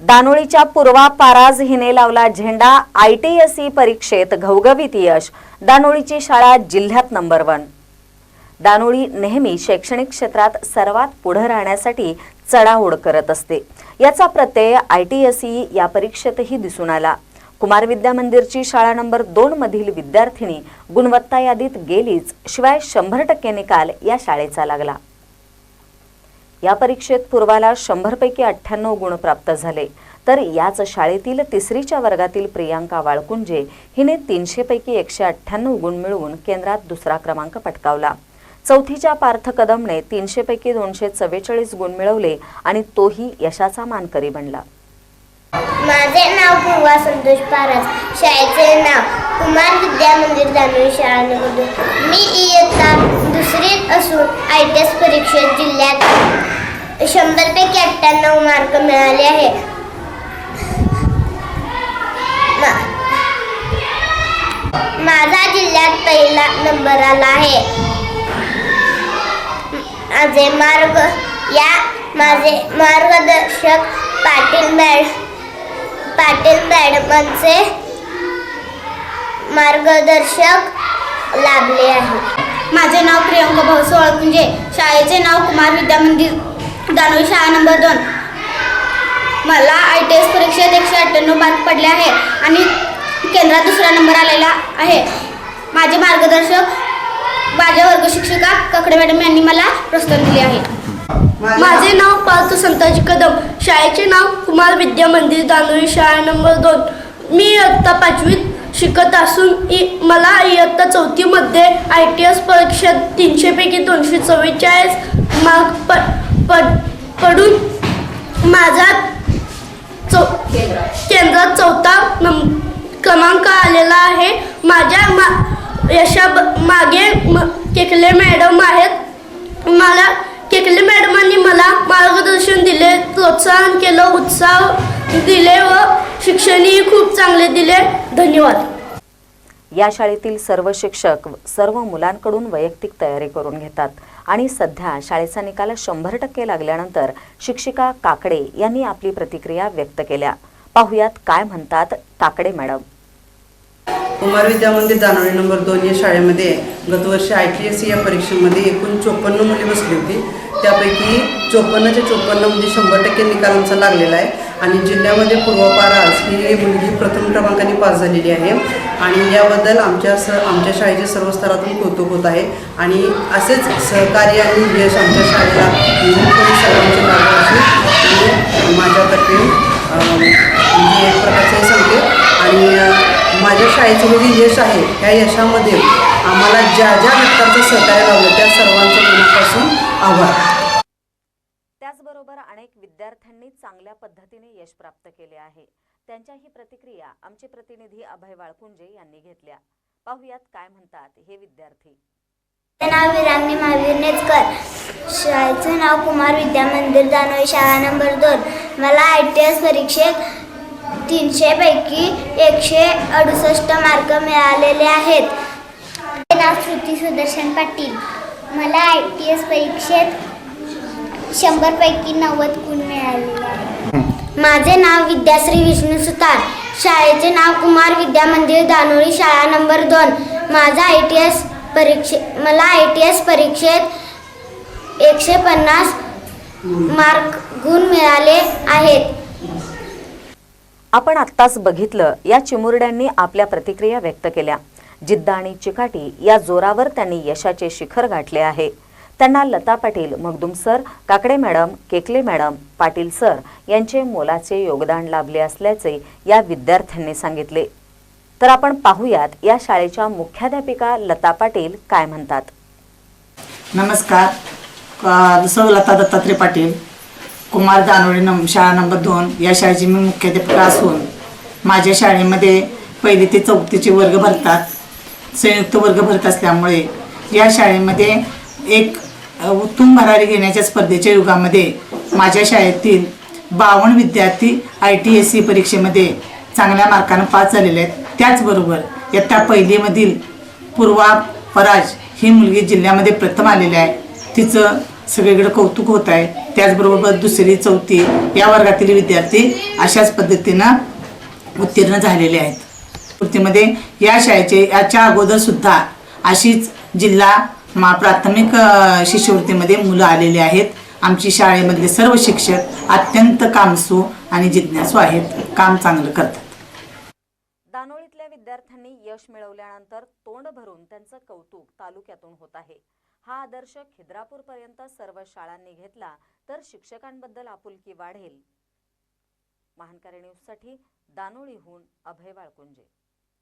दानोळीच्या पूर्वा पाराज हिने लावला झेंडा आय टी एस ई परीक्षेत घवघवीत यश. दानोळीची शाळा जिल्ह्यात नंबर वन. दानोळी नेहमी शैक्षणिक क्षेत्रात सर्वात पुढे राहण्यासाठी चढाओढ करत असते. याचा प्रत्यय आय टी एस ई या परीक्षेतही दिसून आला. कुमार विद्या मंदिरची शाळा नंबर दोन मधील विद्यार्थिनी गुणवत्ता यादीत गेलीच शिवाय शंभर टक्के निकाल या शाळेचा लागला. या परीक्षेत पूर्वाला शंभर पैकी अठ्ठ्याण्णव गुण प्राप्त झाले. तर याच शाळेतील तिसरीच्या वर्गातील प्रियांका वाळकुंजे हिने तीनशे पैकी एकशे अठ्ठ्याण्णव गुण मिळवून केंद्रात दुसरा क्रमांक पटकावला. चौथीच्या पार्थ कदमने तीनशे पैकी दोनशे चव्वेचाळीस गुण मिळवले आणि तोही यशाचा मानकरी बनला. माझे नाव पूर्वा संतोष पारस. शाळेचे नाव कुमार विद्या मंदिर दानोळी शाळा मी इयत्ता दुसरीत असून आय टी एस परीक्षेत जिल्ह्यात शंभरपैकी अठ्ठ्याण्णव मार्क मिळाले आहे. मा- माझा जिल्ह्यात पहिला नंबर आला आहे. माझे मार्ग. या माझे मार्गदर्शक पाटील मॅड पाटील मॅडमांचे मार्गदर्शक लाभले आहे. माझे नाव प्रियंका भाऊ सोळकुंजे. शाळेचे नाव कुमार विद्या मंदिर. दानोळी शाळा नंबर दोन. मला आय टी एस परीक्षेत एकशे अठ्ठ्याण्णव बाद पडले आहे आणि केंद्रात दुसरा नंबर आलेला आहे. माझे मार्गदर्शक माझ्या वर्ग शिक्षिका ककडे मॅडम यांनी मला प्रोत्साहन दिले आहे. माझे नाव पार्थ संताजी कदम. शाळेचे नाव कुमार विद्या मंदिर दानोळी शाळा नंबर दोन. मी आत्ता पाचवीत शिकत असून इ मला इयत्ता चौथीमध्ये आय टी एस परीक्षेत तीनशेपैकी दोनशे चव्वेचाळीस मार्क प पड पडून माझा चौ केंद्रात चौथा नम क्रमांक आलेला आहे. माझ्या मा यशा मागे म केकले मॅडम आहेत. मला केकले मॅडमांनी मला मार्गदर्शन दिले प्रोत्साहन केलं उत्साह दिले व शिक्षणही खूप चांगले दिले. धन्यवाद. या शाळेतील सर्व शिक्षक सर्व मुलांकडून वैयक्तिक तयारी करून घेतात आणि सध्या शाळेचा निकाल शंभर टक्के लागल्यानंतर शिक्षिका काकडे यांनी आपली प्रतिक्रिया व्यक्त केल्या. पाहुयात काय म्हणतात काकडे मॅडम. कुमार विद्या मंदिर दानोळी नंबर दोन या शाळेमध्ये गतवर्षी आय टी एस या परीक्षेमध्ये एकूण चोपन्न मुली बसली होती. त्यापैकी चोपन्नच्या चोपन्न म्हणजे शंभर टक्के निकालांचा लागलेला आहे. आणि जिल्ह्यामध्ये पूर्वपारास ही मुलगी प्रथम क्रमांकाने पास झालेली आहे. आणि याबद्दल आमच्या स आमच्या शाळेच्या सर्व स्तरातून कौतुक होत आहे. आणि असेच सहकार्य आणि यश आमच्या शाळेला सर्वांचे लाभो असेल माझ्यातर्फे म्हणजे एक प्रकारचे सांगते. आणि माझ्या शाळेचं जे यश आहे ह्या यशामध्ये आम्हाला ज्या ज्या घटकांचं सहकार्य लावलं त्या सर्वांचं मनापासून आभार त्याचबरोबर अनेक विद्यार्थ्यांनी चांगल्या पद्धतीने यश प्राप्त केले आहे. त्यांच्याही प्रतिक्रिया आमचे प्रतिनिधी अभय वाळकुंजे यांनी घेतल्या. पाहुयात काय म्हणतात हे विद्यार्थी. नाव विरांगणी महावीर नेचकर शाळेचे नाव कुमार विद्या मंदिर दानोळी शाळा नंबर दोन. मला आय टी एस परीक्षेत तीनशेपैकी एकशे अडुसष्ट मार्क मिळालेले आहेत. माझे नाव श्रुती सुदर्शन पाटील. मला आय टी एस परीक्षेत शंभरपैकी नव्वद गुण मिळालेले आहेत. माझे नाव विद्याश्री विष्णू सुतार. शाळेचे नाव कुमार विद्या मंदिर दानोळी शाळा नंबर दोन. माझा आय टी एस परीक्षे मला आय टी एस परीक्षेत एकशे पन्नास मार्क गुण मिळाले आहेत. आपण आत्ताच बघितलं या चिमुरड्यांनी आपल्या प्रतिक्रिया व्यक्त केल्या. जिद्द आणि चिकाटी या जोरावर त्यांनी यशाचे शिखर गाठले आहे. त्यांना Lata Patil Magdum sir Kakade madam Kekale madam Patil sir यांचे मोलाचे योगदान लाभले असल्याचे या विद्यार्थ्यांनी सांगितले. तर आपण पाहूयात या शाळेच्या मुख्याध्यापिका लता पाटील काय म्हणतात. नमस्कार. सौ लता दत्तात्रय पाटील. कुमार दानोळे नम शाळा नंबर दोन. या शाळेची मी मुख्याध्यापिका असून माझ्या शाळेमध्ये पहिली ते चौथीचे वर्ग भरतात. संयुक्त वर्ग भरत असल्यामुळे या शाळेमध्ये एक उत्तम भरारी घेण्याच्या स्पर्धेच्या युगामध्ये माझ्या शाळेतील बावन्न विद्यार्थी आय टी एस सी परीक्षेमध्ये चांगल्या मार्कानं पास झालेले आहेत. त्याचबरोबर इयत्ता पहिलीमधील पूर्वा पराज ही मुलगी जिल्ह्यामध्ये प्रथम आलेली आहे. तिचं सगळीकडे कौतुक होत आहे. त्याचबरोबर दुसरी चौथी या वर्गातील विद्यार्थी अशाच पद्धतीनं उत्तीर्ण झालेले आहेत. वृत्तीमध्ये या शाळेचे याच्या अगोदर सुद्धा अशीच जिल्हा मा प्राथमिक शिष्यवृत्तीमध्ये मुलं आलेली आहेत. आमची शाळेमधले सर्व शिक्षक अत्यंत कामसू आणि जिज्ञासू आहेत. काम चांगलं करतात. दानोळीतल्या विद्यार्थ्यांनी यश मिळवल्यानंतर तोंड भरून त्यांचं कौतुक तालुक्यातून होत आहे. हा आदर्श खिद्रापूर पर्यंत सर्व शाळांनी घेतला तर शिक्षकांबद्दल आपुलकी वाढेल. महानकारी न्यूजसाठी दानोळीहून अभय वाळकुंजे